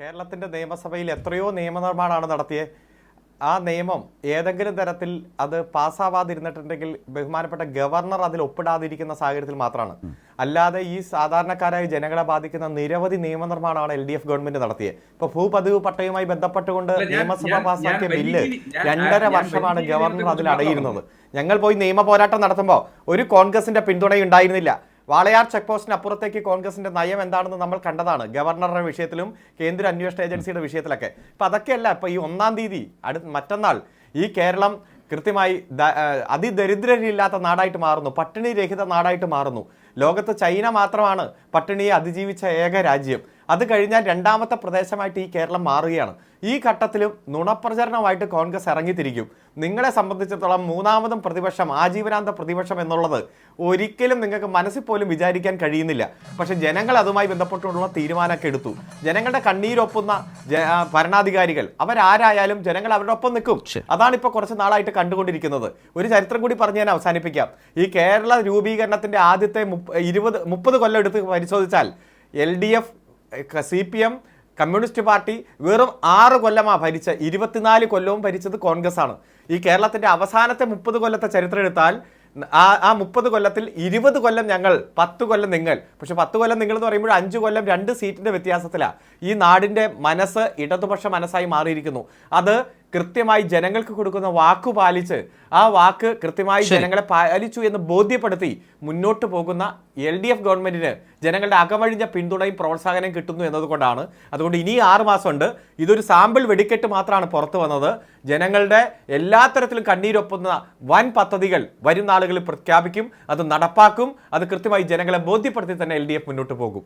കേരളത്തിന്റെ നിയമസഭയിൽ എത്രയോ നിയമനിർമ്മാണമാണ് നടത്തിയത് ആ നിയമം ഏതെങ്കിലും തരത്തിൽ അത് പാസ്സാവാതിരുന്നിട്ടുണ്ടെങ്കിൽ ബഹുമാനപ്പെട്ട ഗവർണർ അതിൽ ഒപ്പിടാതിരിക്കുന്ന സാഹചര്യത്തിൽ മാത്രമാണ്. അല്ലാതെ ഈ സാധാരണക്കാരായ ജനങ്ങളെ ബാധിക്കുന്ന നിരവധി നിയമനിർമ്മാണമാണ് എൽ ഡി എഫ് ഗവൺമെന്റ് നടത്തിയത് ഇപ്പൊ ഭൂപതിവ് പട്ടയവുമായി ബന്ധപ്പെട്ടുകൊണ്ട് നിയമസഭ പാസ്സാക്കിയ ബില്ല് രണ്ടര വർഷമാണ് ഗവർണർ അതിൽ അടയിരുന്നത്. ഞങ്ങൾ പോയി നിയമ പോരാട്ടം നടത്തുമ്പോൾ ഒരു കോൺഗ്രസിന്റെ പിന്തുണയുണ്ടായിരുന്നില്ല. വാളയാർ ചെക്ക് പോസ്റ്റിന് അപ്പുറത്തേക്ക് കോൺഗ്രസിന്റെ നയം എന്താണെന്ന് നമ്മൾ കണ്ടതാണ് ഗവർണറുടെ വിഷയത്തിലും കേന്ദ്ര അന്വേഷണ ഏജൻസിയുടെ വിഷയത്തിലൊക്കെ. ഇപ്പൊ അതൊക്കെയല്ല ഇപ്പൊ ഈ ഒന്നാം തീയതി അടു മറ്റന്നാൾ ഈ കേരളം കൃത്യമായി അതിദരിദ്രരില്ലാത്ത നാടായിട്ട് മാറുന്നു പട്ടിണി രഹിത നാടായിട്ട് മാറുന്നു. ലോകത്ത് ചൈന മാത്രമാണ് പട്ടിണിയെ അതിജീവിച്ച ഏക രാജ്യം. അത് കഴിഞ്ഞാൽ രണ്ടാമത്തെ പ്രദേശമായിട്ട് ഈ കേരളം മാറുകയാണ്. ഈ ഘട്ടത്തിലും നുണപ്രചരണമായിട്ട് കോൺഗ്രസ് ഇറങ്ങിത്തിരിക്കും. നിങ്ങളെ സംബന്ധിച്ചിടത്തോളം മൂന്നാമതും പ്രതിപക്ഷം ആജീവനാന്ത പ്രതിപക്ഷം എന്നുള്ളത് ഒരിക്കലും നിങ്ങൾക്ക് മനസ്സിൽ പോലും വിചാരിക്കാൻ കഴിയുന്നില്ല. പക്ഷെ ജനങ്ങൾ അതുമായി ബന്ധപ്പെട്ടുള്ള തീരുമാനമൊക്കെ എടുത്തു. ജനങ്ങളുടെ കണ്ണീരൊപ്പുന്ന ഭരണാധികാരികൾ അവരാരായാലും ജനങ്ങൾ അവരുടെ ഒപ്പം നിൽക്കും. അതാണ് ഇപ്പോൾ കുറച്ച് നാളായിട്ട് കണ്ടുകൊണ്ടിരിക്കുന്നത്. ഒരു ചരിത്രം കൂടി പറഞ്ഞ് ഞാൻ അവസാനിപ്പിക്കാം. ഈ കേരള രൂപീകരണത്തിന്റെ ആദ്യത്തെ ഇരുപത് മുപ്പത് കൊല്ലം എടുത്ത് പരിശോധിച്ചാൽ L D F C P M communist party വെറും ആറ് കൊല്ലമാണ് ഭരിച്ച ഇരുപത്തിനാല് കൊല്ലവും ഭരിച്ചത് കോൺഗ്രസ് ആണ് ഈ കേരളത്തിന്റെ അവസാനത്തെ മുപ്പത് കൊല്ലത്തെ ചരിത്രം എടുത്താൽ ആ ആ മുപ്പത് കൊല്ലത്തിൽ ഇരുപത് കൊല്ലം ഞങ്ങൾ പത്ത് കൊല്ലം നിങ്ങൾ. പക്ഷെ പത്ത് കൊല്ലം നിങ്ങൾ എന്ന് പറയുമ്പോൾ അഞ്ച് കൊല്ലം രണ്ട് സീറ്റിന്റെ വ്യത്യാസത്തിലാണ് ഈ നാടിന്റെ മനസ്സ് ഇടതുപക്ഷ മനസ്സായി മാറിയിരിക്കുന്നു. അത് കൃത്യമായി ജനങ്ങൾക്ക് കൊടുക്കുന്ന വാക്ക് പാലിച്ച് ആ വാക്ക് കൃത്യമായി ജനങ്ങളെ പാലിച്ചു എന്ന് ബോധ്യപ്പെടുത്തി മുന്നോട്ട് പോകുന്ന എൽ ഡി എഫ് ഗവൺമെന്റിന് ജനങ്ങളുടെ അകമഴിഞ്ഞ പിന്തുണയും പ്രോത്സാഹനം കിട്ടുന്നു എന്നതുകൊണ്ടാണ്. അതുകൊണ്ട് ഇനി ആറ് മാസമുണ്ട്. ഇതൊരു സാമ്പിൾ വെടിക്കെട്ട് മാത്രമാണ് പുറത്തു വന്നത്. ജനങ്ങളുടെ എല്ലാ തരത്തിലും കണ്ണീരൊപ്പുന്ന വൻ പദ്ധതികൾ വരും നാളുകളിൽ പ്രഖ്യാപിക്കും. അത് നടപ്പാക്കും. അത് കൃത്യമായി ജനങ്ങളെ ബോധ്യപ്പെടുത്തി തന്നെ എൽ മുന്നോട്ട് പോകും.